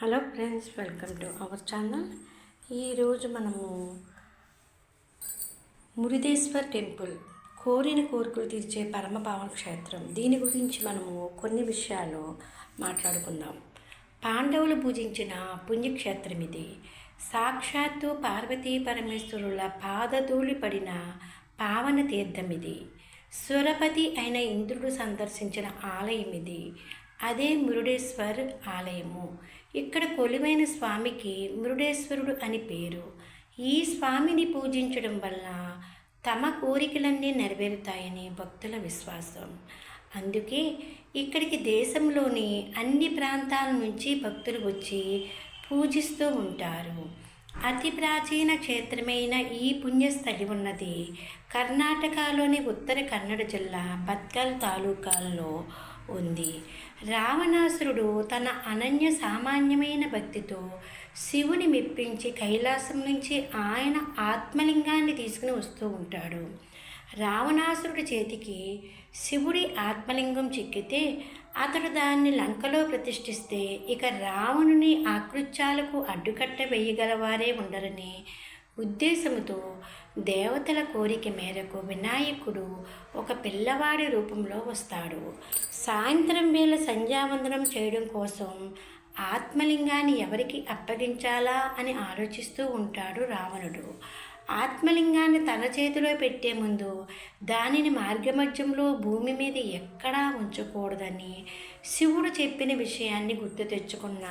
Hello friends welcome to our channel. ఈరోజు మనము Murudeshwar temple కోరిన కోరికలు తీర్చే పరమ పావన క్షేత్రం. దీని గురించి మనము కొన్ని విషయాలు మాట్లాడుకుందాం. పాండవులు పూజించిన పుణ్యక్షేత్రం ఇది. సాక్షాత్తు పార్వతీ పరమేశ్వరుల పాదధూళి పడిన పావన తీర్థం ఇది. స్వరపతి అయిన ఇంద్రుడు సందర్శించిన ఆలయం ఇది. అదే మురుడేశ్వర్ ఆలయము. ఇక్కడ కొలువైన స్వామికి మురుడేశ్వరుడు అని పేరు. ఈ స్వామిని పూజించడం వల్ల తమ కోరికలన్నీ నెరవేరుతాయని భక్తుల విశ్వాసం. అందుకే ఇక్కడికి దేశంలోని అన్ని ప్రాంతాల నుంచి భక్తులు వచ్చి పూజిస్తూ ఉంటారు. అతి ప్రాచీన క్షేత్రమైన ఈ పుణ్యస్థలి ఉన్నది కర్ణాటకలోని ఉత్తర కన్నడ జిల్లా బత్కల్ తాలూకాల్లో ఉంది. రావణాసురుడు తన అనన్య సామాన్యమైన భక్తితో శివుని మెప్పించి కైలాసం నుంచి ఆయన ఆత్మలింగాన్ని తీసుకుని వస్తూ ఉంటాడు. రావణాసురుడి చేతికి శివుడి ఆత్మలింగం చిక్కితే అతడు దాన్ని లంకలో ప్రతిష్ఠిస్తే ఇక రావణుని ఆకృత్యాలకు అడ్డుకట్ట వేయగలవారే ఉండరని ఉద్దేశముతో దేవతల కోరిక మేరకు వినాయకుడు ఒక పిల్లవాడి రూపంలో వస్తాడు. సాయంత్రం వేళ సంధ్యావందనం చేయడం కోసం ఆత్మలింగాన్ని ఎవరికి అప్పగించాలా అని ఆలోచిస్తూ ఉంటాడు రావణుడు. ఆత్మలింగాన్ని తన చేతిలో పెట్టే ముందు దానిని మార్గమధ్యంలో భూమి మీద ఎక్కడా ఉంచకూడదని శివుడు చెప్పిన విషయాన్ని గుర్తు తెచ్చుకున్న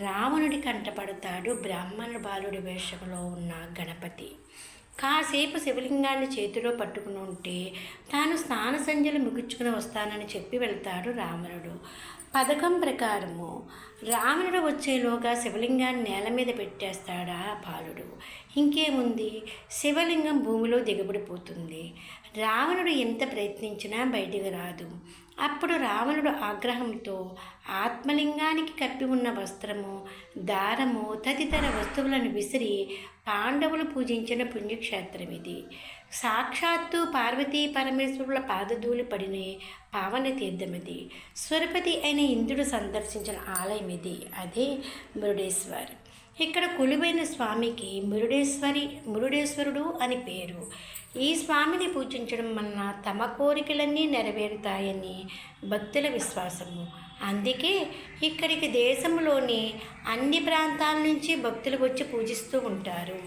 రావణుడి కంటపడతాడు బ్రాహ్మణ బాలుడి వేషంలో ఉన్న గణపతి. కాసేపు శివలింగాన్ని చేతిలో పట్టుకుని ఉంటే తాను స్నాన సంధ్యలు ముగించుకుని వస్తానని చెప్పి వెళ్తాడు రావణుడు. పథకం ప్రకారము రావణుడు వచ్చేలోగా శివలింగాన్ని నేల మీద పెట్టేస్తాడా బాలుడు. ఇంకేముంది? శివలింగం భూమిలో దిగబడిపోతుంది. రావణుడు ఎంత ప్రయత్నించినా బయటికి రాదు. అప్పుడు రావణుడు ఆగ్రహంతో ఆత్మలింగానికి కప్పి ఉన్న వస్త్రము దారము తదితర వస్తువులను విసిరి పాండవులు పూజించిన పుణ్యక్షేత్రం ఇది సాక్షాత్తు పార్వతీ పరమేశ్వరుల పాదధూళి పడిన పావన తీర్థమిది. స్వరపతి అయిన ఇంద్రుడు సందర్శించిన ఆలయం ఇది. అదే మురుడేశ్వర్. ఇక్కడ కొలువైన స్వామికి మురుడేశ్వరి మురుడేశ్వరుడు అని పేరు. ఈ స్వామిని పూజించడం వలన తమ కోరికలన్నీ నెరవేరుతాయని భక్తుల విశ్వాసము. అందుకే ఇక్కడికి దేశంలోని అన్ని ప్రాంతాల నుంచి భక్తులు వచ్చి పూజిస్తూ ఉంటారు.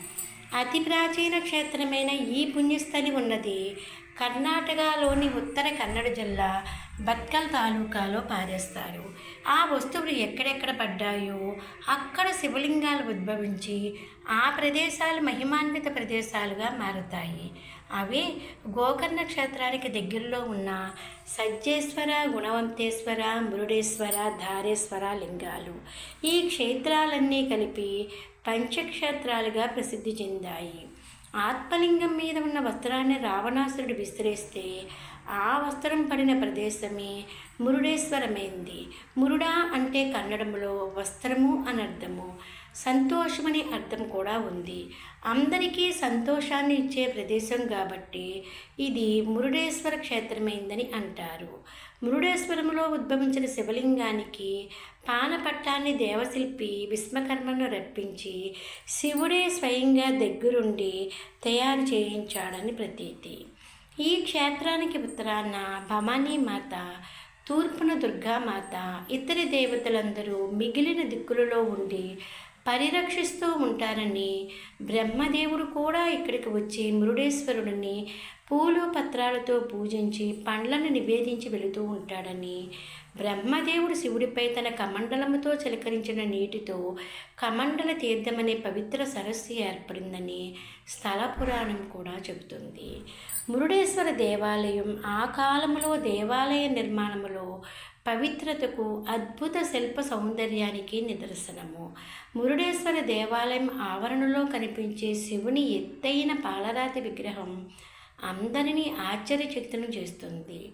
అతి ప్రాచీన క్షేత్రమైన ఈ పుణ్యస్థలి ఉన్నది కర్ణాటకలోని ఉత్తర కన్నడ జిల్లా బత్కల్ తాలూకాలో పారేస్తారు. ఆ వస్తువులు ఎక్కడెక్కడ పడ్డాయో అక్కడ శివలింగాలు ఉద్భవించి ఆ ప్రదేశాలు మహిమాన్విత ప్రదేశాలుగా మారుతాయి. అవి గోకర్ణ క్షేత్రానికి దగ్గరలో ఉన్న సజ్జేశ్వర గుణవంతేశ్వర మురుడేశ్వర ధారేశ్వర లింగాలు. ఈ క్షేత్రాలన్నీ కలిపి పంచక్షేత్రాలుగా ప్రసిద్ధి చెందాయి. ఆత్మలింగం మీద ఉన్న వస్త్రాన్ని రావణాసురుడు విసిరేస్తే ఆ వస్త్రం పడిన ప్రదేశమే మురుడేశ్వరమైంది. మురుడా అంటే కన్నడంలో వస్త్రము అని అర్థము సంతోషమనే అర్థం కూడా ఉంది. అందరికీ సంతోషాన్ని ఇచ్చే ప్రదేశం కాబట్టి ఇది మురుడేశ్వర క్షేత్రమైందని అంటారు. మురుడేశ్వరంలో ఉద్భవించిన శివలింగానికి పానపట్టాన్ని దేవశిల్పి విశ్వకర్మను రప్పించి శివుడే స్వయంగా దగ్గరుండి తయారు చేయించాడని ప్రతీతి. ఈ క్షేత్రానికి ఉత్తరాన భవానీ మాత తూర్పున దుర్గామాత ఇతర దేవతలందరూ మిగిలిన దిక్కులలో ఉండి పరిరక్షిస్తూ ఉంటారని బ్రహ్మదేవుడు కూడా ఇక్కడికి వచ్చి మురుడేశ్వరుడిని పూలు పత్రాలతో పూజించి పండ్లను నివేదించి వెళుతూ ఉంటాడని. బ్రహ్మదేవుడు శివుడిపై తన కమండలముతో చిలకరించిన నీటితో కమండల తీర్థమనే పవిత్ర సరస్సు ఏర్పడిందని స్థల పురాణం కూడా చెబుతుంది. మురుడేశ్వర దేవాలయం ఆ కాలంలో దేవాలయ నిర్మాణములో పవిత్రతకు అద్భుత శిల్ప సౌందర్యానికి నిదర్శనము. మురుడేశ్వర దేవాలయం ఆవరణలో కనిపించే శివుని ఎత్తైన పాలరాతి విగ్రహం అందరినీ ఆశ్చర్యచకితులను చేస్తుంది.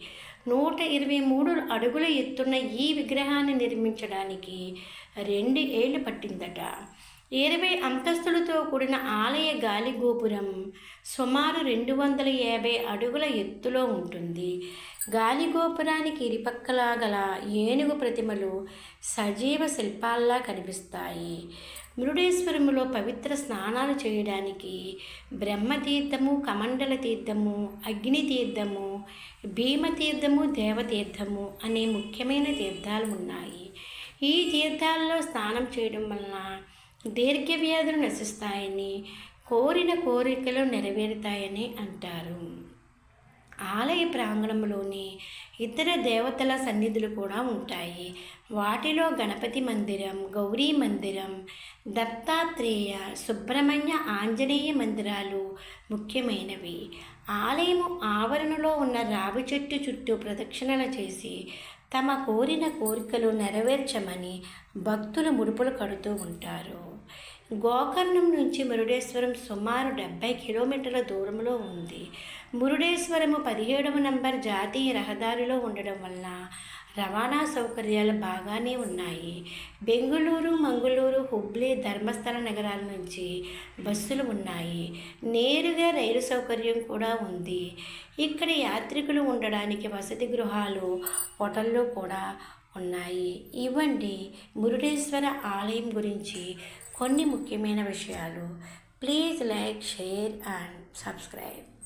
నూట ఇరవై మూడు అడుగుల ఎత్తున్న ఈ విగ్రహాన్ని నిర్మించడానికి రెండు ఏళ్ళు పట్టిందట. ఇరవై అంతస్తులతో కూడిన ఆలయ గాలి గోపురం సుమారు రెండు వందల యాభై అడుగుల ఎత్తులో ఉంటుంది. గాలి గోపురానికి ఇరుపక్కలా గల ఏనుగు ప్రతిమలు సజీవ శిల్పాల్లా కనిపిస్తాయి. మురుడేశ్వరములో పవిత్ర స్నానాలు చేయడానికి బ్రహ్మతీర్థము కమండల తీర్థము అగ్నితీర్థము భీమతీర్థము దేవతీర్థము అనే ముఖ్యమైన తీర్థాలు ఉన్నాయి. ఈ తీర్థాల్లో స్నానం చేయడం వలన దీర్ఘ వ్యాధులు నశిస్తాయని కోరిన కోరికలు నెరవేరుతాయని అంటారు. ఆలయ ప్రాంగణంలోని ఇతర దేవతల సన్నిధులు కూడా ఉంటాయి. వాటిలో గణపతి మందిరం గౌరీ మందిరం దత్తాత్రేయ సుబ్రహ్మణ్య ఆంజనేయ మందిరాలు ముఖ్యమైనవి. ఆలయము ఆవరణలో ఉన్న రావి చెట్టు చుట్టూ ప్రదక్షిణలు చేసి తమ కోరిన కోరికలు నెరవేర్చమని భక్తులు ముడుపులు కడుతూ ఉంటారు. గోకర్ణం నుంచి మురుడేశ్వరం సుమారు డెబ్బై కిలోమీటర్ల దూరంలో ఉంది. మురుడేశ్వరము పదిహేడవ నంబర్ జాతీయ రహదారిలో ఉండడం వల్ల రవాణా సౌకర్యాలు బాగానే ఉన్నాయి. బెంగుళూరు మంగళూరు హుబ్లీ ధర్మస్థల నగరాల నుంచి బస్సులు ఉన్నాయి. నేరుగా రైలు సౌకర్యం కూడా ఉంది. ఇక్కడ యాత్రికులు ఉండడానికి వసతి గృహాలు హోటళ్ళు కూడా ఉన్నాయి. ఇవ్వండి మురుడేశ్వర ఆలయం గురించి కొన్ని ముఖ్యమైన విషయాలు. Please like share and subscribe.